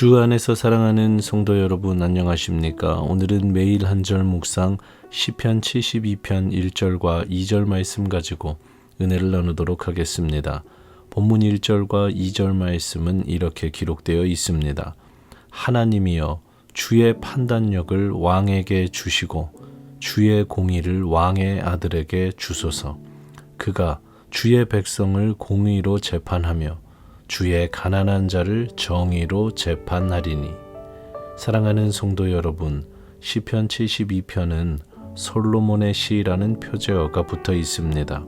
주 안에서 사랑하는 성도 여러분 안녕하십니까? 오늘은 매일 한 절 묵상 시편 72편 1절과 2절 말씀 가지고 은혜를 나누도록 하겠습니다. 본문 1절과 2절 말씀은 이렇게 기록되어 있습니다. 하나님이여 주의 판단력을 왕에게 주시고 주의 공의를 왕의 아들에게 주소서. 그가 주의 백성을 공의로 재판하며 주의 가난한 자를 정의로 재판하리니 사랑하는 성도 여러분 시편 72편은 솔로몬의 시라는 표제어가 붙어 있습니다.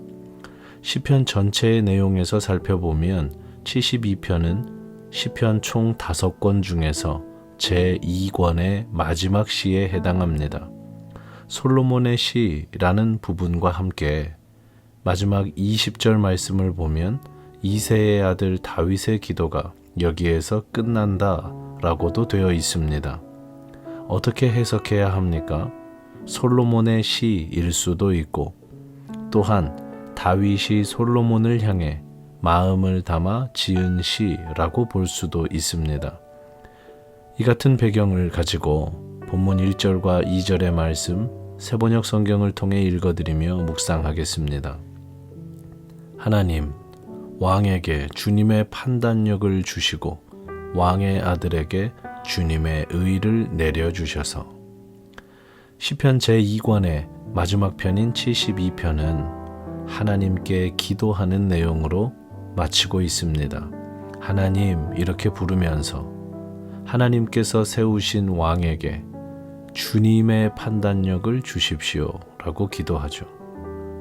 시편 전체의 내용에서 살펴보면 72편은 시편 총 5권 중에서 제2권의 마지막 시에 해당합니다. 솔로몬의 시라는 부분과 함께 마지막 20절 말씀을 보면 이세의 아들 다윗의 기도가 여기에서 끝난다 라고도 되어 있습니다. 어떻게 해석해야 합니까? 솔로몬의 시일 수도 있고 또한 다윗이 솔로몬을 향해 마음을 담아 지은 시라고 볼 수도 있습니다. 이 같은 배경을 가지고 본문 1절과 2절의 말씀 세번역 성경을 통해 읽어드리며 묵상하겠습니다. 하나님, 왕에게 주님의 판단력을 주시고 왕의 아들에게 주님의 의를 내려주셔서 시편 제2권의 마지막 편인 72편은 하나님께 기도하는 내용으로 마치고 있습니다. 하나님 이렇게 부르면서 하나님께서 세우신 왕에게 주님의 판단력을 주십시오 라고 기도하죠.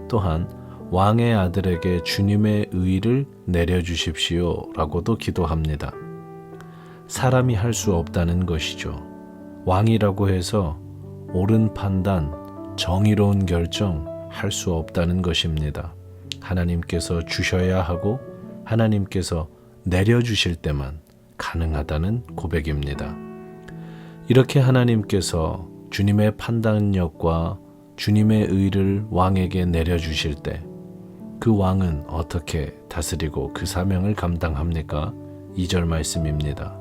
또한 왕의 아들에게 주님의 의를 내려주십시오 라고도 기도합니다. 사람이 할 수 없다는 것이죠. 왕이라고 해서 옳은 판단, 정의로운 결정 할 수 없다는 것입니다. 하나님께서 주셔야 하고 하나님께서 내려주실 때만 가능하다는 고백입니다. 이렇게 하나님께서 주님의 판단력과 주님의 의를 왕에게 내려주실 때 그 왕은 어떻게 다스리고 그 사명을 감당합니까? 2절 말씀입니다.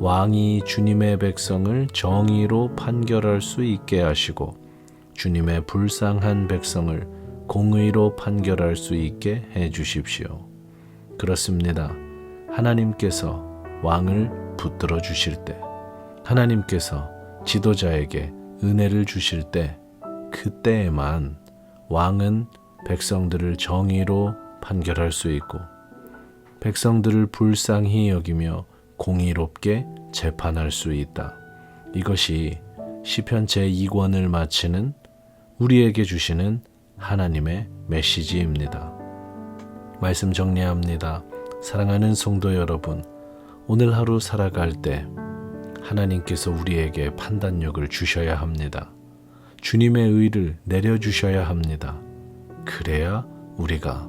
왕이 주님의 백성을 정의로 판결할 수 있게 하시고 주님의 불쌍한 백성을 공의로 판결할 수 있게 해 주십시오. 그렇습니다. 하나님께서 왕을 붙들어 주실 때, 하나님께서 지도자에게 은혜를 주실 때, 그때에만 왕은 백성들을 정의로 판결할 수 있고, 백성들을 불쌍히 여기며 공의롭게 재판할 수 있다. 이것이 시편 제2권을 마치는 우리에게 주시는 하나님의 메시지입니다. 말씀 정리합니다. 사랑하는 성도 여러분, 오늘 하루 살아갈 때 하나님께서 우리에게 판단력을 주셔야 합니다. 주님의 의를 내려주셔야 합니다. 그래야 우리가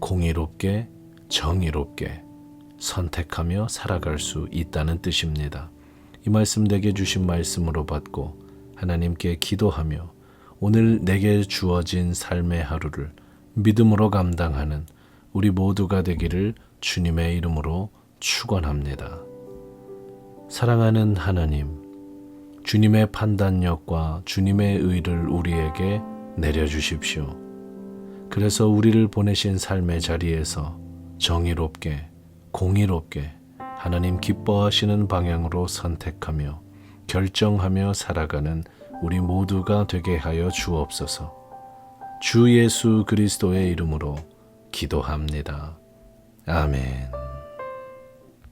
공의롭게, 정의롭게 선택하며 살아갈 수 있다는 뜻입니다. 이 말씀 내게 주신 말씀으로 받고 하나님께 기도하며 오늘 내게 주어진 삶의 하루를 믿음으로 감당하는 우리 모두가 되기를 주님의 이름으로 축원합니다. 사랑하는 하나님, 주님의 판단력과 주님의 의를 우리에게 내려 주십시오. 그래서 우리를 보내신 삶의 자리에서 정의롭게, 공의롭게 하나님 기뻐하시는 방향으로 선택하며 결정하며 살아가는 우리 모두가 되게 하여 주옵소서. 주 예수 그리스도의 이름으로 기도합니다. 아멘.